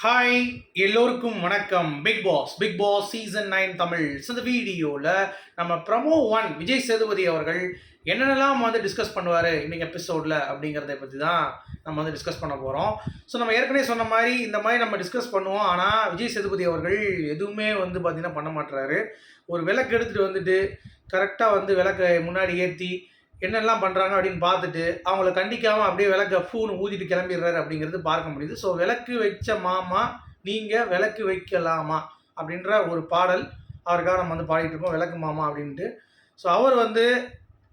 Hi எல்லோருக்கும் வணக்கம். Bigg Boss Bigg Boss season nine Tamil இந்த வீடியோவில் நம்ம ப்ரமோ ஒன் விஜய் சேதுபதி அவர்கள் என்னென்னலாம் வந்து டிஸ்கஸ் பண்ணுவார் இன்னைக்கு எபிசோடில் அப்படிங்கிறத பற்றி தான் நம்ம வந்து டிஸ்கஸ் பண்ண போகிறோம் ஸோ நம்ம ஏற்கனவே சொன்ன மாதிரி இந்த மாதிரி நம்ம டிஸ்கஸ் பண்ணுவோம். ஆனால் விஜய் சேதுபதி அவர்கள் எதுவுமே வந்து பார்த்திங்கன்னா பண்ண மாட்டுறாரு ஒரு விளக்கு எடுத்துகிட்டு வந்துட்டு கரெக்டாக வந்து விளக்கை முன்னாடி ஏற்றி என்னெல்லாம் பண்ணுறாங்க அப்படின்னு பார்த்துட்டு அவங்கள கண்டிக்காமல் அப்படியே விளக்க ஃபூன்னு ஊதிட்டு கிளம்பிடுறாரு அப்படிங்கிறது பார்க்க முடியுது. ஸோ விளக்கு வைச்ச மாமா நீங்கள் விளக்கு வைக்கலாமா அப்படின்ற ஒரு பாடல் அவருக்காக நம்ம வந்து பாடிட்டு இருக்கோம் விளக்கு மாமா அப்படின்ட்டு. ஸோ அவர் வந்து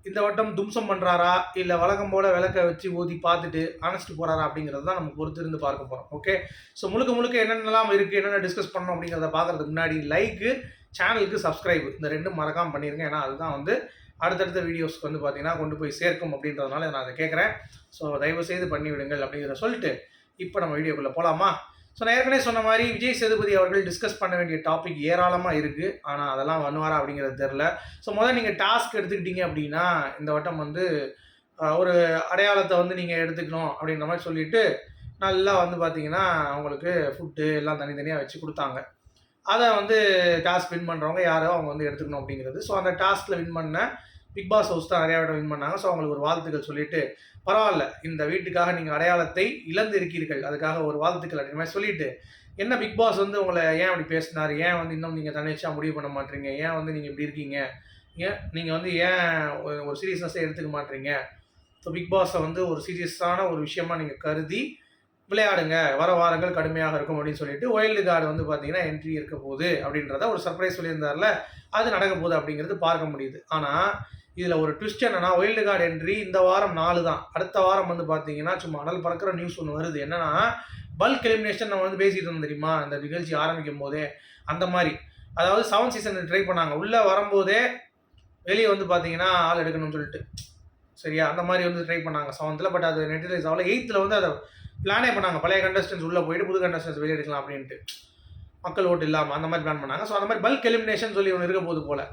இந்த வட்டம் தும்சம் பண்ணுறாரா இல்லை வழக்கம் போல் விளக்க வச்சு ஊதி பார்த்துட்டு அணைச்சிட்டு போகிறாரா அப்படிங்கிறது தான் நம்ம பொறுத்து இருந்து பார்க்க போகிறோம் ஓகே ஸோ முழுக்க முழுக்க என்னென்னலாம் இருக்குது என்னென்ன டிஸ்கஸ் பண்ணோம் அப்படிங்கிறத பார்க்குறதுக்கு முன்னாடி லைக்கு சேனலுக்கு சப்ஸ்கிரைப் இந்த ரெண்டும் மறக்காமல் பண்ணிடுங்க ஏன்னா அதுதான் வந்து அடுத்தடுத்த வீடியோஸ்க்கு வந்து பார்த்தீங்கன்னா கொண்டு போய் சேர்க்கும் அப்படின்றதுனால நான் அதை கேட்குறேன் ஸோ தயவு செய்து பண்ணி விடுங்கள் அப்படிங்கிறத சொல்லிட்டு இப்போ நம்ம வீடியோக்குள்ளே போகலாமா ஸோ நான் ஏற்கனவே சொன்ன மாதிரி விஜய் சேதுபதி அவர்கள் டிஸ்கஸ் பண்ண வேண்டிய டாபிக் ஏராளமாக இருக்குது ஆனால் அதெல்லாம் பண்ணுவாரா அப்படிங்கிறது தெரில ஸோ முதல்ல நீங்கள் டாஸ்க் எடுத்துக்கிட்டீங்க அப்படின்னா இந்த வட்டம் வந்து ஒரு அடையாளத்தை வந்து நீங்கள் எடுத்துக்கணும் அப்படின்ற மாதிரி சொல்லிவிட்டு நல்லா வந்து பார்த்தீங்கன்னா அவங்களுக்கு ஃபுட்டு எல்லாம் தனித்தனியாக வச்சு கொடுத்தாங்க. அதை வந்து டாஸ்க் வின் பண்ணுறவங்க யாரோ அவங்க வந்து எடுத்துக்கணும் அப்படிங்கிறது. ஸோ அந்த டாஸ்கில் வின் பண்ண பிக் பாஸ் ஹவுஸ் தான் நிறையா வின் பண்ணாங்க. ஸோ அவங்களுக்கு ஒரு வாழ்த்துக்கள் சொல்லிட்டு பரவாயில்ல. இந்த வீட்டுக்காக நீங்கள் அடையாளத்தை இழந்து இருக்கீர்கள் அதுக்காக ஒரு வாழ்த்துக்கள் அப்படிங்கிற மாதிரி சொல்லிட்டு என்ன பிக் பாஸ் வந்து உங்களை ஏன் அப்படி பேசினார்? ஏன் வந்து இன்னும் நீங்கள் தனிச்சா முடிவு பண்ண மாட்டீங்க? ஏன் வந்து நீங்கள் இப்படி இருக்கீங்க? ஏன் நீங்கள் வந்து ஏன் ஒரு- ஒரு சீரியஸ்னஸை எடுத்துக்க மாட்டீங்க? ஸோ பிக் பாஸை வந்து ஒரு சீரியஸான ஒரு விஷயமா நீங்கள் கருதி விளையாடுங்க. வர வாரங்கள் கடுமையாக இருக்கும் அப்படின்னு சொல்லிட்டு ஒயில்டு கார்டு வந்து பார்த்தீங்கன்னா என்ட்ரி இருக்க போகுது அப்படின்றத ஒரு சர்ப்ரைஸ் சொல்லியிருந்தார்ல. அது நடக்க போகுது அப்படிங்கிறது பார்க்க முடியுது. ஆனால் இதில் ஒரு ட்விஸ்ட் என்னன்னா ஒயில்டு கார்டு என்ட்ரி இந்த வாரம் நாலு தான். அடுத்த வாரம் வந்து பார்த்தீங்கன்னா சும்மா அனல் பறக்கிற நியூஸ் ஒன்று வருது. என்னென்னா பல்க் எலிமினேஷன் நம்ம வந்து பேசிகிட்டு இருந்தோம் தெரியுமா? அந்த நிகழ்ச்சி ஆரம்பிக்கும் போதே. அந்த மாதிரி. அதாவது செவன் சீசன் ட்ரை பண்ணாங்க. உள்ளே வரும்போதே வெளியே வந்து பார்த்தீங்கன்னா ஆள் எடுக்கணும்னு சொல்லிட்டு. சரியா? அந்த மாதிரி வந்து ட்ரை பண்ணாங்க செவன்த்தில் பட் அது நெட்டிலைஸ் ஆகல. எயித்தில் வந்து அதை பிளானே பண்ணாங்க. பழைய கண்டஸ்டன்ஸ் உள்ளே போயிட்டு புது கண்டஸ்டன்ஸ் வெளியே எடுக்கலாம் அப்படின்ட்டு. மக்கள் ஓட்டு இல்லாமல் அந்த மாதிரி பிளான் பண்ணாங்க. ஸோ அந்த மாதிரி பல்க் எலிமினேஷன் சொல்லி ஒன்று இருக்க போது போல்.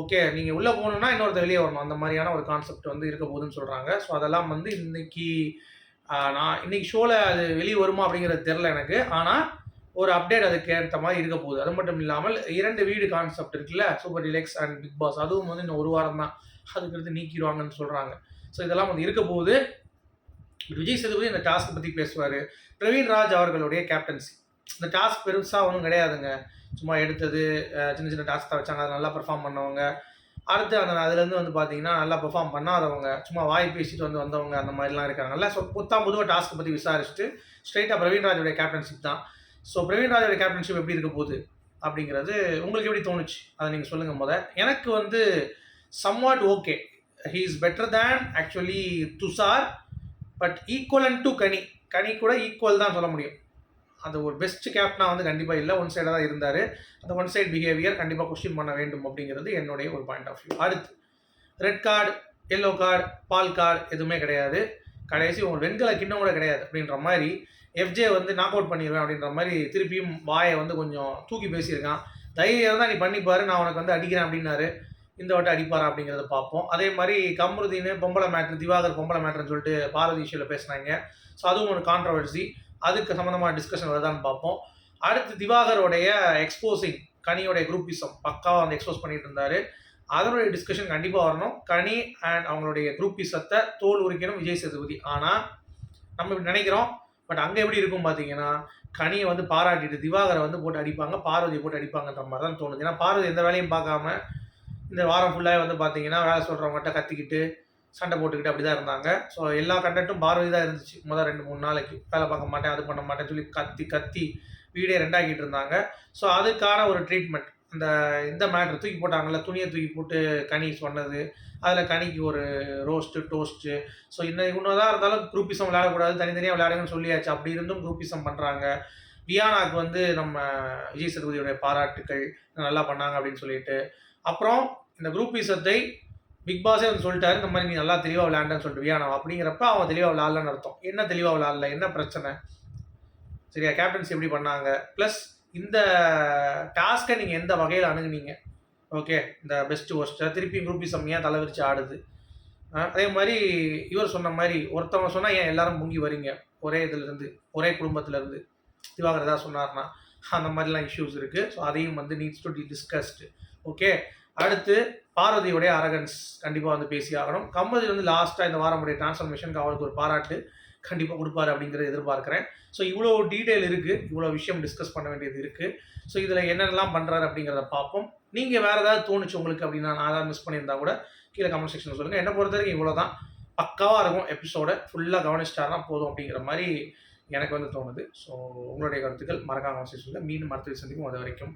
ஓகே நீங்கள் உள்ளே போகணுன்னா இன்னொருத்த வெளியே வரணும். அந்த மாதிரியான ஒரு கான்செப்ட் வந்து இருக்க போகுதுன்னு சொல்கிறாங்க ஸோ அதெல்லாம் வந்து இன்னைக்கு நான் இன்னைக்கு ஷோவில் அது வெளியே வருமா அப்படிங்கிறது தெரில எனக்கு. ஆனால் ஒரு அப்டேட் அதுக்கு ஏற்ற மாதிரி இருக்க போகுது. அது மட்டும் இல்லாமல் இரண்டு வீடு கான்செப்ட் இருக்குல்ல super deluxe and Bigg Boss அதுவும் வந்து இன்னும் ஒரு வாரம் தான் அதுக்கு நீக்கிடுவாங்கன்னு சொல்கிறாங்க ஸோ இதெல்லாம் வந்து இருக்க போகுது. விஜய் சேதுபதி இந்த டாஸ்க் பற்றி பேசுவார். பிரவீன் ராஜ் அவர்களுடைய கேப்டன்சி இந்த டாஸ்க் பெருசாக ஒன்றும் கிடையாதுங்க. சும்மா எடுத்தது சின்ன சின்ன டாஸ்க் தான் வச்சாங்க. அதை நல்லா பெர்ஃபார்ம் பண்ணவங்க. அடுத்து அந்த அதுலேருந்து வந்து பார்த்தீங்கன்னா நல்லா பெர்ஃபார்ம் பண்ணாதவங்க சும்மா வாய் பேசிட்டு வந்து வந்தவங்க அந்த மாதிரிலாம் இருக்காங்கல்ல ஸோ புத்தாம் புதுவாக டாஸ்க்கை பற்றி விசாரிச்சுட்டு ஸ்ட்ரைட்டாக பிரவீன் ராஜோடைய கேப்டன்ஷிப் தான். ஸோ பிரவீன் ராஜோடைய கேப்டன்ஷிப் எப்படி இருக்க போகுது? அப்படிங்கிறது உங்களுக்கு எப்படி தோணுச்சு? அதை நீங்கள் சொல்லுங்கள் முத. எனக்கு வந்து somewhat okay he is better than actually Tushar but equal and to Kani Kani கூட ஈக்குவல் தான் சொல்ல முடியும். அந்த ஒரு பெஸ்ட் கேப்டனாக வந்து கண்டிப்பாக இல்லை. ஒன் சைடாக தான் இருந்தார். அந்த ஒன் சைட் பிஹேவியர் கண்டிப்பாக கொஸ்டின் பண்ண வேண்டும் அப்படிங்கிறது என்னுடைய ஒரு பாயிண்ட் ஆஃப் வியூ அடுத்து ரெட் கார்டு எல்லோ கார்டு பால் கார்டு எதுவுமே கிடையாது. கடைசி ஒரு வெண்கல கிண்ணம் கூட கிடையாது அப்படின்ற மாதிரி எஃப்ஜே வந்து நாக் அவுட் பண்ணிடுவேன் அப்படின்ற மாதிரி திருப்பியும் வாயை வந்து கொஞ்சம் தூக்கி பேசியிருக்கான். தைரியம் தான் நீ பண்ணிப்பாரு நான் உனக்கு வந்து அடிக்கிறேன் அப்படின்னாரு. இந்த வட்டம் அடிப்பாரா அப்படிங்கிறத பார்ப்போம். அதே மாதிரி கம்ருதீன் பொம்பளை மேட்ரு திவாகர் பொம்பளை மேட்ருன்னு சொல்லிட்டு பாரதி இஷ்யூவில் பேசுனாங்க. ஸோ அதுவும் ஒரு கான்ட்ரவர்சி அதுக்கு சம்மந்தமான டிஸ்கஷன் வருதான்னு பார்ப்போம். அடுத்து திவாகரோடைய எக்ஸ்போசிங் கனியோடைய குரூப்பிசம் பக்காவாக வந்து எக்ஸ்போஸ் பண்ணிட்டு இருந்தார். அதனுடைய டிஸ்கஷன் கண்டிப்பாக வரணும். கனி அண்ட் அவங்களுடைய குரூப்பிசத்தை தோல் உரிக்கணும் விஜய் சேதுபதி. ஆனால் நம்ம இப்படி நினைக்கிறோம். பட் அங்கே எப்படி இருக்கும் பார்த்தீங்கன்னா கனியை வந்து பாராட்டிட்டு திவாகரை வந்து போட்டு அடிப்பாங்க. பார்வதியை போட்டு அடிப்பாங்கன்ற மாதிரி தான் தோணுது. ஏன்னா பார்வதி எந்த வேலையும் பார்க்காம இந்த வாரம் ஃபுல்லாக வந்து பார்த்தீங்கன்னா வேலை சொல்கிறவங்ககிட்ட கத்திக்கிட்டு சண்டை போட்டுக்கிட்டு அப்படி தான் இருந்தாங்க. ஸோ எல்லா கண்டென்ட்டும் பார்வதி தான் இருந்துச்சு. முதல் ரெண்டு மூணு நாளைக்கு. வேலை பார்க்க மாட்டேன் அது பண்ண மாட்டேன்னு சொல்லி கத்தி கத்தி வீடே ரெண்டாக்கிட்டு இருந்தாங்க. ஸோ அதுக்கான ஒரு ட்ரீட்மெண்ட் அந்த இந்த மேட்ரு தூக்கி போட்டாங்கல்ல துணியை தூக்கி போட்டு கனி சொன்னது. அதில் கனிக்கு ஒரு ரோஸ்ட்டு டோஸ்ட்டு ஸோ இன்னும் இன்னும் இருந்தாலும் குரூப்பிசம் விளையாடக்கூடாது தனித்தனியாக விளையாடுங்கன்னு சொல்லியாச்சு. அப்படி இருந்தும் குரூப்பிசம் பண்ணுறாங்க வியானாக்கு வந்து நம்ம விஜய் சதுபதியுடைய பாராட்டுக்கள் நல்லா பண்ணாங்க அப்படின்னு சொல்லிட்டு. அப்புறம் இந்த குரூப்பிசத்தை பிக் பாஸே வந்து சொல்லிட்டாரு இந்த மாதிரி நீ நல்லா தெளிவாக விளையாண்டன்னு சொல்லிட்டு வியானா அப்படிங்கிறப்ப அவன் தெளிவாக விளையாடலன்னு அர்த்தம். என்ன தெளிவாக விளையாடல என்ன பிரச்சனை? சரியா கேப்டன்சி எப்படி பண்ணாங்க? ப்ளஸ் இந்த டாஸ்க்கை நீங்கள் எந்த வகையில் அணுகுனீங்க? ஓகே இந்த பெஸ்ட் ஒஸ்ட்டை திருப்பி குரூப்பிசம் ஏன் தலைவிரிச்சு ஆடுது? அதே மாதிரி இவர் சொன்ன மாதிரி ஒருத்தவங்க சொன்னால் ஏன் எல்லாரும் முங்கி வரீங்க? ஒரே இதுலேருந்து ஒரே குடும்பத்துலேருந்து. திவாகர் ஏதாவது சொன்னார்னா அந்த மாதிரிலாம் இஷ்யூஸ் இருக்குது ஸோ அதையும் வந்து needs to be discussed okay அடுத்து பார்வதியுடைய அரகன்ஸ் கண்டிப்பாக வந்து பேசி ஆகணும். கம்மதி வந்து லாஸ்ட்டாக இந்த வாரமுடைய டிரான்ஸ்ஃபர்மேஷனுக்கு அவருக்கு ஒரு பாராட்டு கண்டிப்பாக கொடுப்பாரு அப்படிங்கிறத எதிர்பார்க்குறேன். ஸோ இவ்வளோ டீட்டெயில் இருக்குது இவ்வளோ விஷயம் டிஸ்கஸ் பண்ண வேண்டியது இருக்குது ஸோ இதில் என்னென்னலாம் பண்ணுறாரு அப்படிங்கிறத பார்ப்போம். நீங்கள் வேறு ஏதாவது தோணுச்சு உங்களுக்கு அப்படின்னா நான் ஏதாவது மிஸ் பண்ணியிருந்தா கூட கீழே கமெண்ட் செக்ஷனில் சொல்லுங்கள் என்னை பொறுத்த வரைக்கும் இவ்வளோ தான் பக்காவாக இருக்கும் எபிசோடை ஃபுல்லாக கவனிச்சிட்டாருனா போதும் அப்படிங்கிற மாதிரி எனக்கு வந்து தோணுது. ஸோ உங்களுடைய கருத்துக்கள் மறக்காம சொல்லுங்கள் மீண்டும் மருத்துவ சந்திக்கும் அது வரைக்கும்